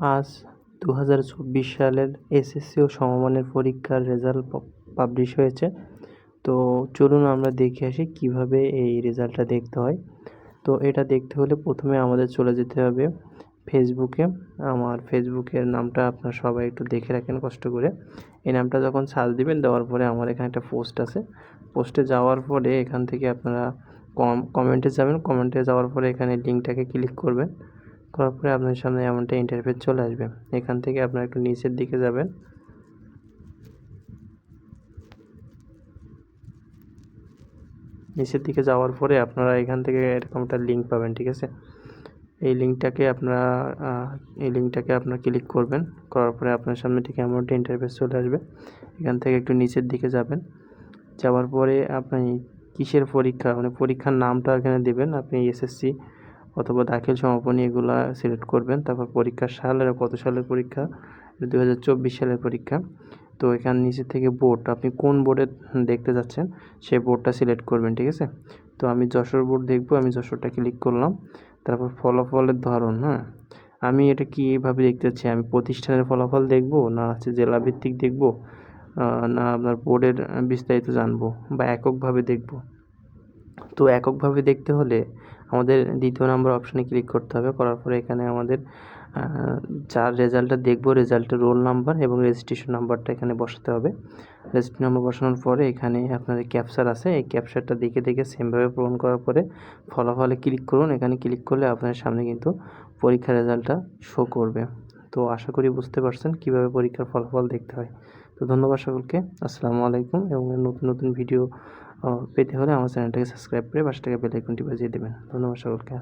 আজ দু হাজার চব্বিশ সালের এসএসসি ও সমমানের পরীক্ষার রেজাল্ট পাবলিশ হয়েছে। তো চলুন আমরা দেখে আসি কীভাবে এই রেজাল্টটা দেখতে হয়। তো এটা দেখতে হলে প্রথমে আমাদের চলে যেতে হবে ফেসবুকে আমার ফেসবুকের নামটা আপনার সবাই একটু দেখে রাখেন কষ্ট করে। এই নামটা যখন সার্চ দিবেন, দেওয়ার পরে আমার এখানে একটা পোস্ট আছে। পোস্টে যাওয়ার পরে এখান থেকে আপনারা কম কমেন্টে যাবেন। কমেন্টে যাওয়ার পরে এখানে লিঙ্কটাকে ক্লিক করবেন। করার পরে আপনার সামনে এমনটা ইন্টারফেস চলে আসবে। এখান থেকে আপনার একটু নিচের দিকে যাবেন। নিচের দিকে যাওয়ার পরে আপনারা এখান থেকে এরকম একটা লিঙ্ক পাবেন, ঠিক আছে? এই লিঙ্কটাকে আপনারা এই লিঙ্কটাকে আপনারা ক্লিক করবেন। করার পরে আপনার সামনে ঠিক একটা ইন্টারফেস চলে আসবে। এখান থেকে একটু নিচের দিকে যাবেন। যাওয়ার পরে আপনি কিসের পরীক্ষা মানে পরীক্ষার নামটা এখানে দেবেন। আপনি এসএসসি অথবা দাখিল সমাপনী এগুলো সিলেক্ট করবেন। তারপর পরীক্ষার সাল কত সালের পরীক্ষা? দু হাজার চব্বিশ সালের পরীক্ষা। তো এখান নিচে থেকে বোর্ড আপনি কোন বোর্ডে দেখতে যাচ্ছেন সেই বোর্ডটা সিলেক্ট করবেন, ঠিক আছে? তো আমি যশোর বোর্ড দেখব, আমি যশোরটা ক্লিক করলাম। তারপর ফলাফলের ধরন হ্যাঁ? আমি এটা কীভাবে দেখতে চাচ্ছি আমি প্রতিষ্ঠানের ফলাফল দেখব না হচ্ছে জেলাভিত্তিক দেখব? না আপনার বোর্ডের বিস্তারিত জানব বা এককভাবে দেখব? তো এককভাবে দেখতে হলে আমাদের দ্বিতীয় নম্বর অপশানে ক্লিক করতে হবে। করার পরে এখানে আমাদের যার রেজাল্টটা দেখব রেজাল্টের রোল নাম্বার এবং রেজিস্ট্রেশন নাম্বারটা এখানে বসাতে হবে। রেজিস্ট্রেশন নাম্বার বসানোর পরে এখানে আপনার ক্যাপচার আছে। এই ক্যাপচারটা দেখে দেখে সেমভাবে পূরণ করার পরে ফলাফলে ক্লিক করুন। এখানে ক্লিক করলে আপনার সামনে কিন্তু পরীক্ষার রেজাল্টটা শো করবে। তো আশা করি বুঝতে পারছেন কীভাবে পরীক্ষার ফলাফল দেখতে হয়। তো ধন্যবাদ সকলকে। আসসালামু আলাইকুম এবং নতুন নতুন ভিডিও পেতে হলে আমার চ্যানেলটাকে সাবস্ক্রাইব করে পাশে বেল আইকনটি বাজিয়ে দেবেন। ধন্যবাদ সকলকে।